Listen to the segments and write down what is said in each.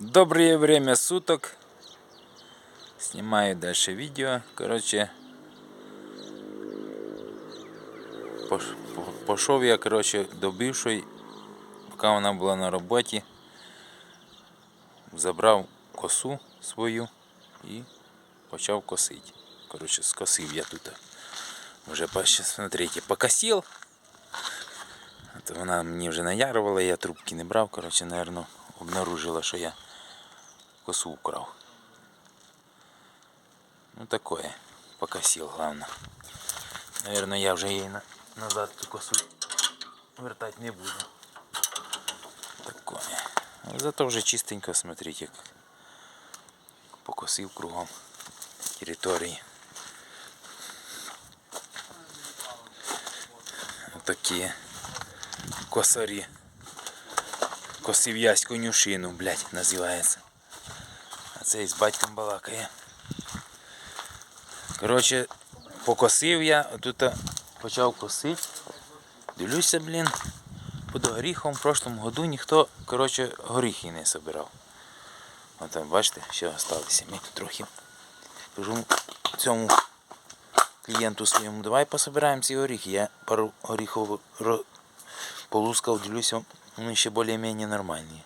Доброе время суток. Снимаю дальше видео. Короче, пош- пошов я, короче, до бившої, поки вона була на роботі. Забрав косу свою і почав косити. Короче, скосив я тут. Вже, смотрите, покосив. Вона мені вже наярувала, я трубки не брав, короче, наверное, обнаружила, що я косу украв. Ну такое, покосил, главное. Наверное, я вже її на- назад цю косу вертать не буду. Такое. А Зато вже чистенько, смотрите, как покосив кругом території. Такі косарі. Косив ясь конюшину, блядь, називається. Цей з батьком балакає. Коротше, покосив я, тут почав косити. Дивлюся, блін, під горіхом в прошлому году ніхто, коротше, горіхи не собирав. От там, бачите, ще залишилися ми трохи. Кажу цьому клієнту своєму, давай пособираємо ці горіхи. Я пару горіхів полускав, дивлюся, вони ще більш-менш нормальні.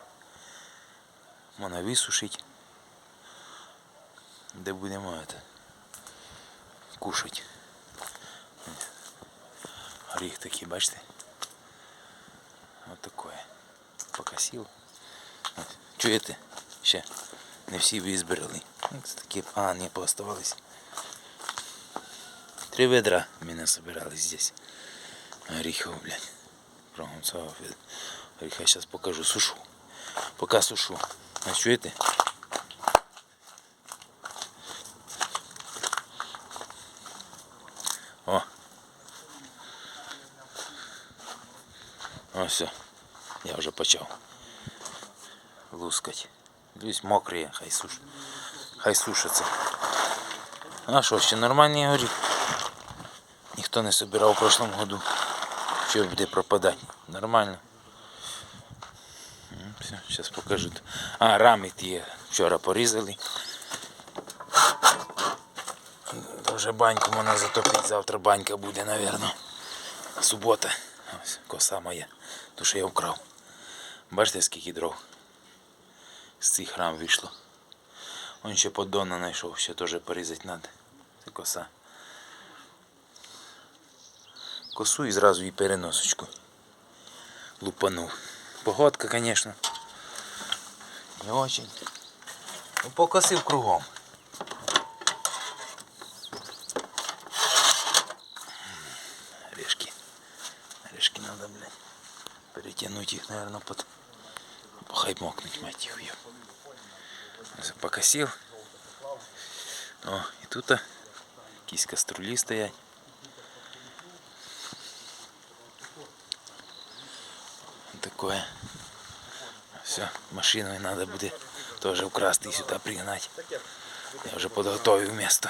Можна висушити. Де будемо это, кушать. Горіх такий, бачите? От такое. Покосив. Чуєте? Ще. Не всі визбирали. Ось такі, а, не пооставались. Три ведра мене собирали здесь. Горіхов, блядь. Вид- горіха зараз покажу. Сушу. Пока сушу. Чуєте? О, все. Я вже почав лускать. Дивись, мокрі, хай суш. Хай сушаться. А що, ще нормальний горіх? Ніхто не собирав у прошлому году. Що буде пропадати? Нормально. Все, зараз покажу. А, рами ті вчора порізали. Вже баньку можна затопити, завтра банька буде, напевно. Субота. Ось коса моя. Ту, що я вкрав. Бачите, скільки дров з цих рам вийшло. Он ще поддона знайшов, ще теж порізати треба. Це коса. Косу і зразу і переносочку. Лупанув. Погодка, звісно. Не очень. Ну, покосив кругом. Орешки. Орешки надо, блядь, перетянуть их, наверное, под... Похай мокнуть, мать их, ее. Покосил. О, і тут а, якісь каструлі стоять. Такое. Все, машиною надо буде теж вкрасти і сюди пригнати. Я вже підготовив місто.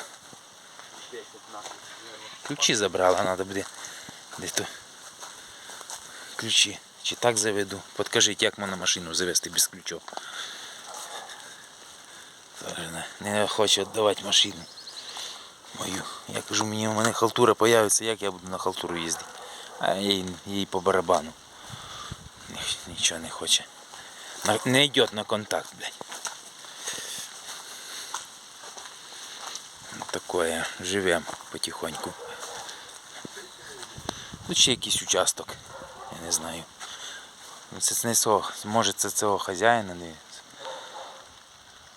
Ключі забрала, надо буде десь то ключі. Чи так заведу? Подкажіть, як можна машину завести без ключів. Не, хоче віддавати машину мою. Я кажу, мені у мене халтура появиться, як я буду на халтуру їздити. А їй, їй по барабану. Нічого не хоче. Не йде на контакт, блядь. Вот Такое, живем потихоньку. Тут ще якийсь участок, я не знаю. Це не цього, може це цього хазяїна, не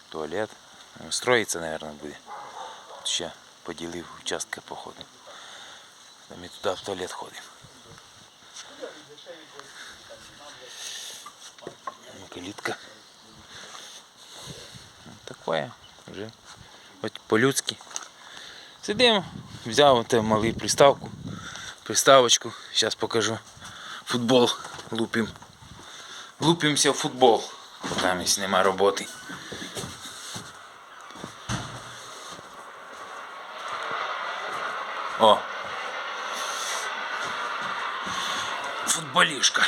туалет. Строїться, мабуть, буде. Тут ще поділив участки походу. Ми туди в туалет ходимо. Ну, Калітка. Такое вже. Хоч по-людськи. Сидимо, взяв малий приставку, приставочку, зараз покажу. Футбол лупим. Лупимся в футбол, бо мы із нема роботи. О! Футболішка.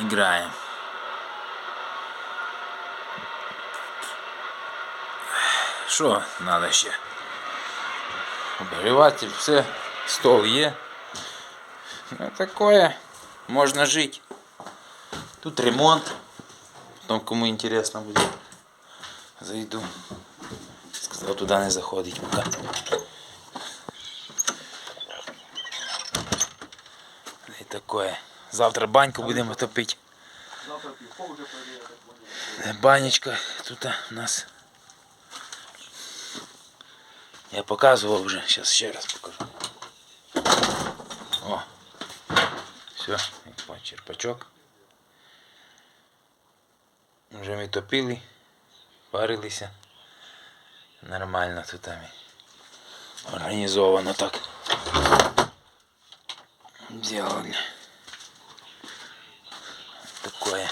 Играем. Что надо еще? Обігріватель, все, стол е, Ну, такое можна жити. Тут ремонт. Потом кому интересно буде. Зайду. Сказав туди не заходить поки. І такое. Завтра баньку будемо топити. Банечка тут у нас. Я показував вже, зараз ще раз покажу. О. Все, черпачок. Вже ми топили, парилися. Нормально тут там. Організовано так. Сделали. Такое.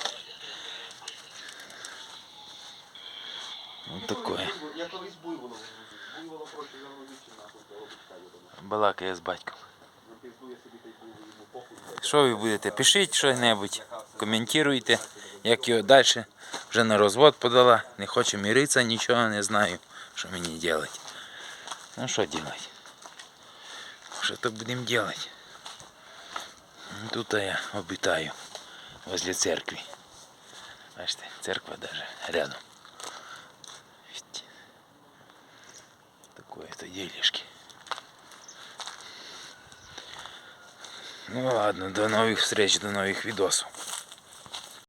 Вот такое. Я колись буйволом Що ви будете? Пишіть що-небудь, коментуйте, як його далі. Вже на розвод подала, не хоче миритися, нічого не знаю, що мені робити. Ну що робити? Що то будемо робити? Тут я обітаю возле церкви. Бачите, церква даже рядом. Ну ладно, до новых встреч, до новых видосов.